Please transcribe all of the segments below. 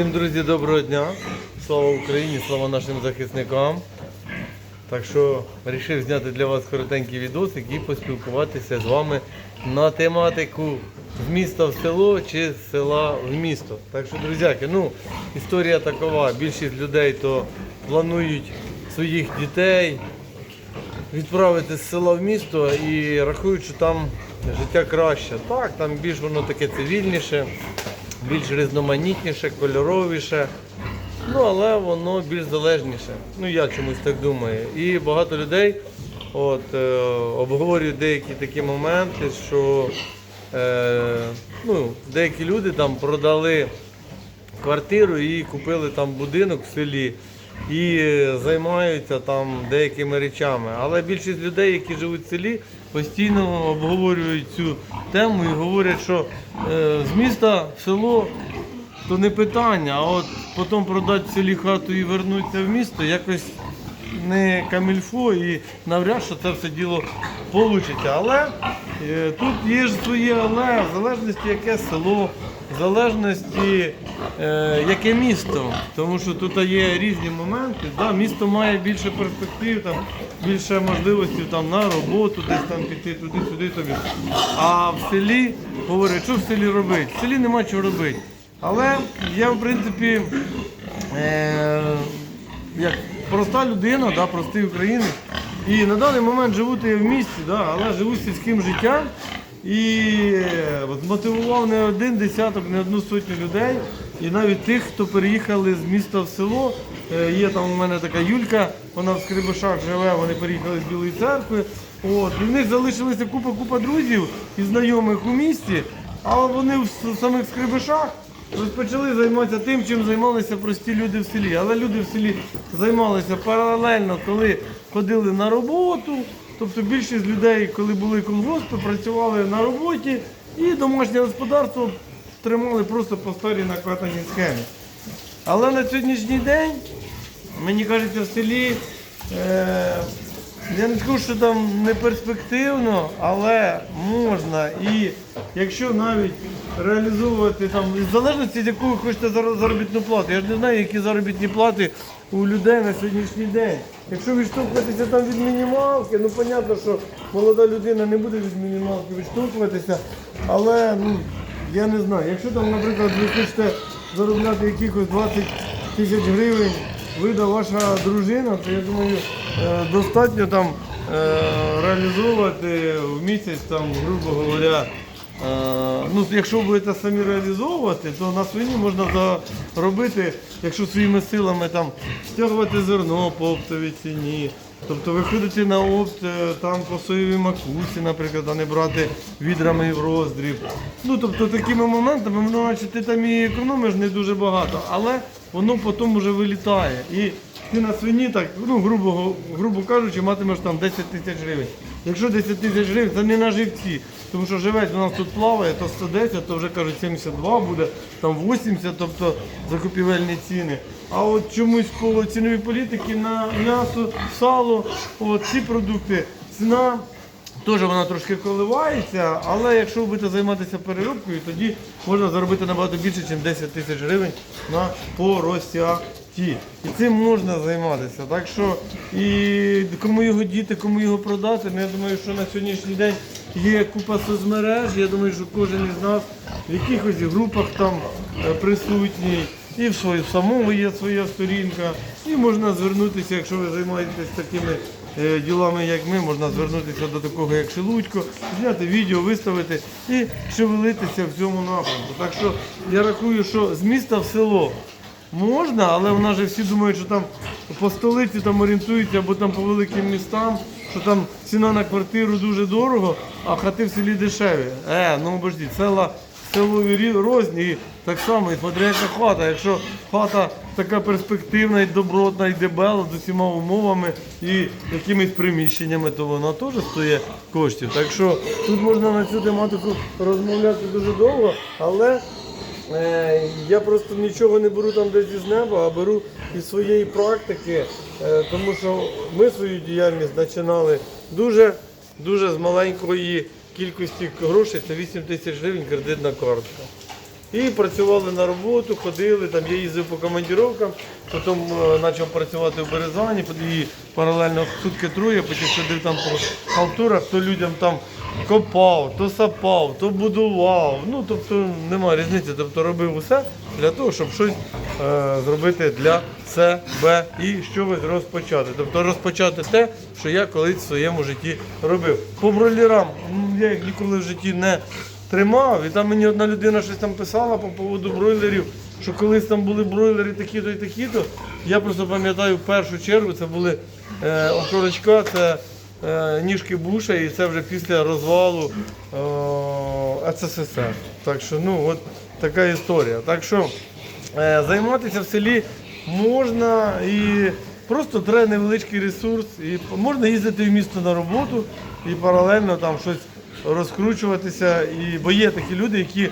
Всім, друзі, доброго дня. Слава Україні, слава нашим захисникам. Так що вирішив зняти для вас коротенький відосик і поспілкуватися з вами на тематику з міста в село чи з села в місто. Так що, друзяки, ну, історія такова. Більшість людей то планують своїх дітей відправити з села в місто і рахують, що там життя краще. Так, там більш воно таке цивільніше, більш різноманітніше, кольоровіше. Ну, але воно більш залежніше. Ну, я чомусь так думаю. І багато людей от, е, обговорюють деякі такі моменти, що е, ну, деякі люди там продали квартиру і купили там будинок в селі і е, займаються там деякими речами. Але більшість людей, які живуть в селі, постійно обговорюють цю тему і говорять, що е, з міста в село то не питання, а от потім продати в селі хату і вернутися в місто якось не камільфо і навряд що це все діло вийде. Але е, тут є ж своє але, в залежності яке село, в залежності е, яке місто. Тому що тут є різні моменти. Да, місто має більше перспектив, там, більше можливостей там, на роботу, десь там піти туди-сюди тобі. А в селі говорять, що в селі робити? В селі нема чого робити. Але я, в принципі, е, як проста людина, да, простий українець. І на даний момент живу я в місті, да, але живу сільським життям. І от змотивував не один десяток, не одну сотню людей. І навіть тих, хто переїхали з міста в село. Е, Є там у мене така Юлька, вона в Скрибишах живе, вони переїхали з Білої церкви. От, і в них залишилася купа-купа друзів і знайомих у місті, але вони в самих Скрибишах розпочали займатися тим, чим займалися прості люди в селі. Але люди в селі займалися паралельно, коли ходили на роботу. Тобто більшість людей, коли були колгоспи, працювали на роботі і домашнє господарство тримали просто по старій накатаній схемі. Але на сьогоднішній день, мені кажеться, в селі, е, я не скажу, що там не перспективно, але можна. І якщо навіть реалізовувати там, в залежності, з ви хочете заробітну плату. Я ж не знаю, які заробітні плати у людей на сьогоднішній день. Якщо відштовхуватися там від мінімалки, ну понятно, що молода людина не буде від мінімалки відштовхуватися, але ну, я не знаю. Якщо там, наприклад, ви хочете заробляти якихось 20 тисяч гривень, вида ваша дружина, то я думаю, е, достатньо там е, реалізовувати в місяць, там, грубо говоря. Е, Ну, якщо будете самі реалізовувати, то на свині можна заробити, якщо своїми силами там стягувати зерно по оптовій ціні, Тобто виходити на опт е, там по соєвій макусі, наприклад, а не брати відрами в роздріб. Ну тобто такими моментами, ну, наче ти там і економиш не дуже багато, але воно потім вже вилітає. І ти на свині так, ну грубо, грубо кажучи, матимеш там 10 тисяч гривень. Якщо 10 тисяч гривень, це не на живці. Тому що живець у нас тут плаває, то 110, то вже кажуть 72 буде, там 80, тобто закупівельні ціни. А от чомусь по ціновій політики на м'ясо, сало, от ці продукти, ціна теж вона трошки коливається, але якщо ви будете займатися переробкою, тоді можна заробити набагато більше, ніж 10 тисяч гривень на поросяті. І цим можна займатися. Так що і кому його діти, кому його продати, ну, я думаю, що на сьогоднішній день є купа соцмереж. Я думаю, що кожен із нас в якихось групах там е, присутній. І в своїй самому є своя сторінка, і можна звернутися, якщо ви займаєтесь такими е, ділами, як ми, можна звернутися до такого, як Шелудько, зняти відео, виставити і шевелитися в цьому напрямку. Так що я рахую, що з міста в село можна, але в нас же всі думають, що там по столиці там орієнтуються або там по великим містам, що там ціна на квартиру дуже дорого, а хати в селі дешеві. Е, ну обождіть, села селові розні, так само, і смотря яка хата. Якщо хата така перспективна і добротна, і дебела з усіма умовами і якимись приміщеннями, то вона теж стоїть коштів. Так що тут можна на цю тематику розмовляти дуже довго, але Я просто нічого не беру там десь із неба, а беру із своєї практики, е, тому що ми свою діяльність починали дуже, дуже з маленької кількості грошей, це 8 тисяч гривень кредитна картка. І працювали на роботу, ходили, там я їздив по командировкам, потім е, почав працювати в Березані, і паралельно сутки троє, потім ходив там по халтурах, то людям там копав, то сапав, то будував. Ну, тобто немає різниці. Тобто робив усе для того, щоб щось е, зробити для себе і щось розпочати. Тобто розпочати те, що я колись в своєму житті робив. По бройлерам я їх ніколи в житті не тримав. І там мені одна людина щось там писала по поводу бройлерів, що колись там були бройлери такі-то і такі-то. Я просто пам'ятаю в першу чергу це були е, окорочка, це ніжки буша, і це вже після розвалу е, СССР. Так що, ну, от така історія. Так що е, займатися в селі можна і просто треба невеличкий ресурс, і можна їздити в місто на роботу і паралельно там щось розкручуватися. І, бо є такі люди, які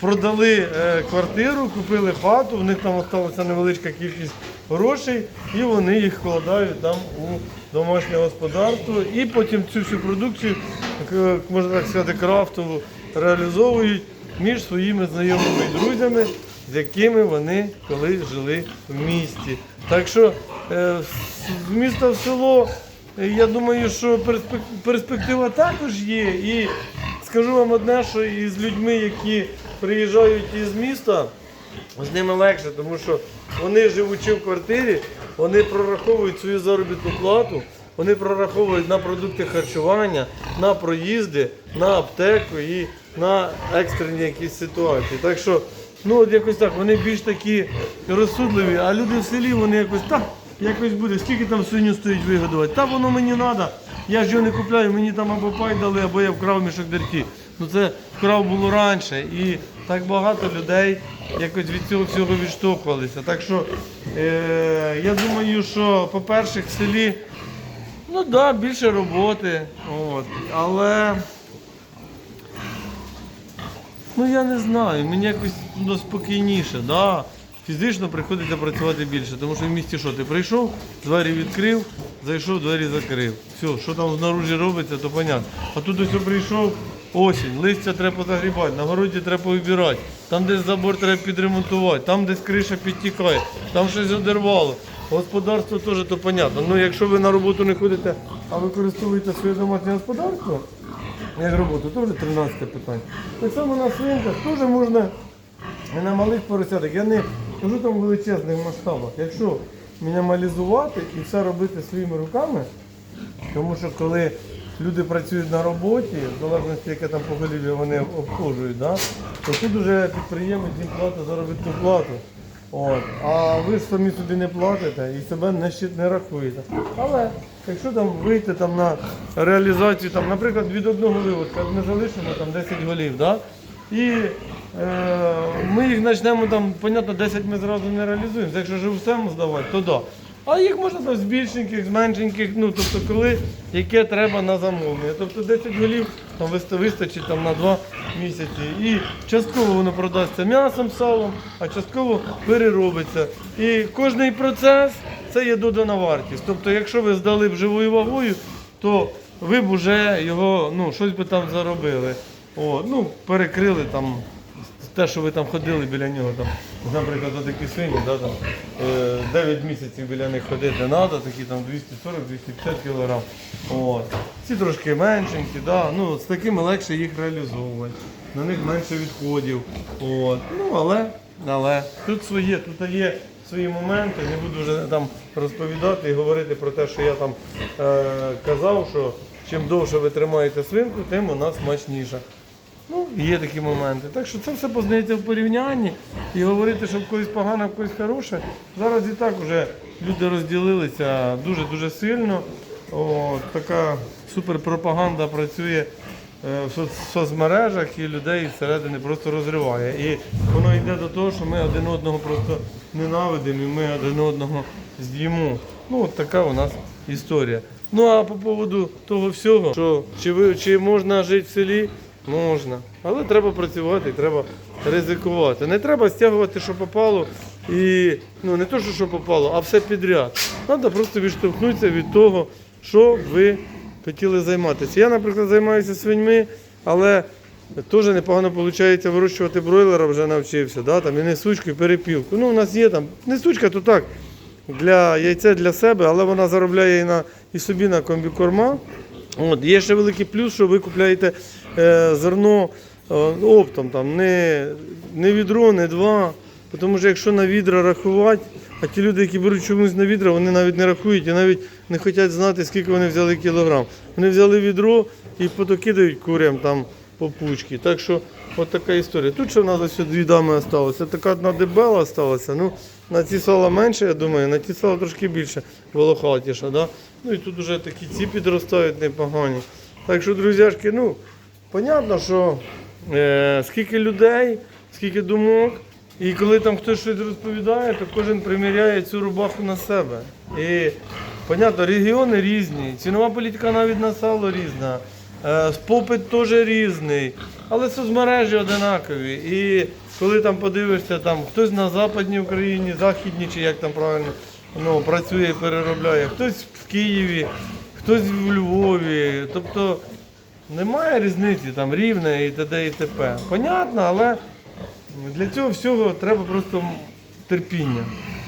продали е, квартиру, купили хату, в них там залишилася невеличка кількість грошей, і вони їх вкладають там у домашнє господарство. І потім цю всю продукцію, к- можна так сказати, крафтову реалізовують між своїми знайомими і друзями, з якими вони колись жили в місті. Так що е, з міста в село. Е, Я думаю, що перспектива також є. І скажу вам одне, що із людьми, які приїжджають із міста, з ними легше, тому що вони живучи в квартирі, вони прораховують свою заробітну плату, вони прораховують на продукти харчування, на проїзди, на аптеку і на екстрені якісь ситуації. Так що, ну от якось так, вони більш такі розсудливі, а люди в селі вони якось так. Якось буде, скільки там свиню стоїть вигодувати. Та воно мені треба. Я ж його не купляю, мені там або пай дали, або я вкрав мішок дерті. Ну це вкрав було раніше. І так багато людей якось від цього всього відштовхувалися. Так що е, я думаю, що, по-перше, в селі ну да, більше роботи. От, але Ну я не знаю, мені якось ну, спокійніше, да. Фізично приходиться працювати більше, тому що в місті що, ти прийшов, двері відкрив, зайшов, двері закрив. Все, що там знаружі робиться, то понятно. А тут ось прийшов осінь, листя треба позагрібати, на городі треба вибирати, там десь забор треба підремонтувати, там десь криша підтікає, там щось одервало. Господарство теж то понятно. Ну якщо ви на роботу не ходите, а використовуєте своє домашнє господарство, як роботу, вже 13 питання. Так само на свинках теж можна і на малих поросяток. Я не кажу там в величезних масштабах. Якщо мінімалізувати і все робити своїми руками, тому що коли люди працюють на роботі, в залежності, яке там поголів'я вони обслужують, да, то тут вже підприємець їм платить заробітну плату. От. А ви ж самі собі не платите і себе не, не рахуєте. Але якщо там вийти там на реалізацію, там, наприклад, від одного виводка ми залишимо там 10 голів, да? і е, ми їх почнемо там, понятно, 10 ми зразу не реалізуємо. Якщо живцем здавати, то да. А їх можна там з більшеньких, з меншеньких, ну тобто коли яке треба на замовлення. Тобто 10 голів там вистачить там на 2 місяці. І частково воно продасться м'ясом, салом, а частково переробиться. І кожний процес це є додана вартість. Тобто, якщо ви здали б живою вагою, то ви б вже його, ну, щось би там заробили. О, ну, перекрили там те, що ви там ходили біля нього, там, наприклад, такі свині, да, там, е, 9 місяців біля них ходити треба, такі там 240-250 кг. От. Ці трошки меншенькі, да, ну, з такими легше їх реалізовувати, на них менше відходів. От. Ну, але, але тут своє, тут є свої моменти, не буду вже там розповідати і говорити про те, що я там е, казав, що чим довше ви тримаєте свинку, тим вона смачніша. Ну, є такі моменти. Так що це все познається в порівнянні і говорити, що в когось погано, в когось хороше. Зараз і так вже люди розділилися дуже-дуже сильно. О, така суперпропаганда працює е, в соцмережах і людей всередини просто розриває. І воно йде до того, що ми один одного просто ненавидимо і ми один одного з'їмо. Ну, от така у нас історія. Ну а по поводу того всього, що чи ви чи можна жити в селі? Можна. Але треба працювати, треба ризикувати. Не треба стягувати, що попало, і ну не то, що, попало, а все підряд. Треба просто відштовхнутися від того, що ви хотіли займатися. Я, наприклад, займаюся свиньми, але Теж непогано виходить вирощувати бройлера, вже навчився. Да? Там, і несучку, і перепілку. Ну, у нас є там несучка, то так, для яйця для себе, але вона заробляє і, на, і собі на комбікорма. От, є ще великий плюс, що ви купляєте зерно е, оптом, там, не, не відро, не два. Тому що якщо на відра рахувати, а ті люди, які беруть чомусь на відра, вони навіть не рахують і навіть не хочуть знати, скільки вони взяли кілограм. Вони взяли відро і потокидають курям там по пучки. Так що от така історія. Тут ще в нас ось дві дами залишилося. Така одна дебела залишилася. Ну, на ці сала менше, я думаю, на ті сала трошки більше волохатіша. Да? Ну і тут вже такі ці підростають непогані. Так що, друзяшки, ну, понятно, що е, скільки людей, скільки думок. І коли там хтось щось розповідає, то кожен приміряє цю рубаху на себе. І, понятно, регіони різні, цінова політика навіть на сало різна, е, попит теж різний, але соцмережі одинакові. І коли там подивишся, там хтось на Западній Україні, Західній, чи як там правильно ну, працює переробляє, хтось в Києві, хтось в Львові. Тобто немає різниці, там рівне і т.д. і т.п. Понятно, але. Для цього всього треба просто терпіння.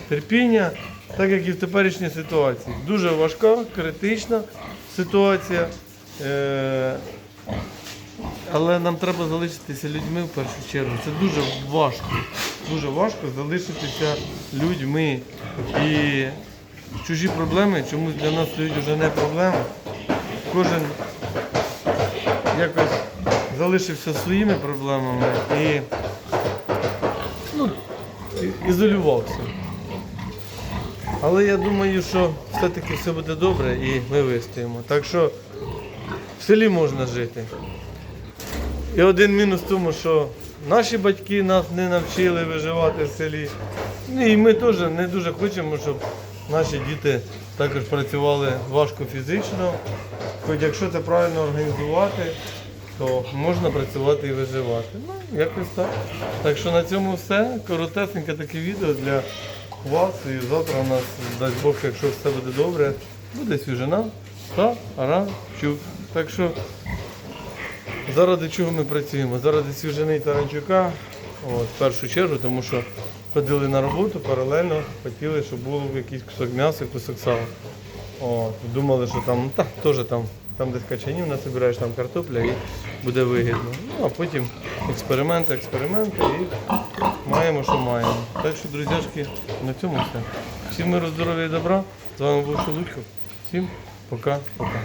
Терпіння, так як і в теперішній ситуації. Дуже важка, критична ситуація. Е- але нам треба залишитися людьми в першу чергу. Це дуже важко. Дуже важко залишитися людьми. І чужі проблеми чомусь для нас стають вже не проблеми. Кожен якось залишився своїми проблемами і ну, ізолювався. Але я думаю, що все-таки все буде добре і ми вистоїмо. Так що в селі можна жити. І один мінус в тому, що наші батьки нас не навчили виживати в селі. Ну, і ми теж не дуже хочемо, щоб наші діти також працювали важко фізично. Хоч якщо це правильно організувати, то можна працювати і виживати. Ну, якось так. Так що на цьому все. Коротесеньке таке відео для вас. І завтра у нас, дасть Бог, якщо все буде добре, буде свіжина та аранчук. Так що заради чого ми працюємо? Заради свіжини таранчука. От, в першу чергу, тому що ходили на роботу, паралельно хотіли, щоб був якийсь кусок м'яса, кусок сала. От, думали, що там, та, теж там, там десь качанів насобираєш, там картопля і буде вигідно. Ну, а потім експерименти, експерименти і маємо, що маємо. Так що, друзяшки, на цьому все. Всім миру, здоров'я і добра. З вами був Шелудько. Всім пока-пока.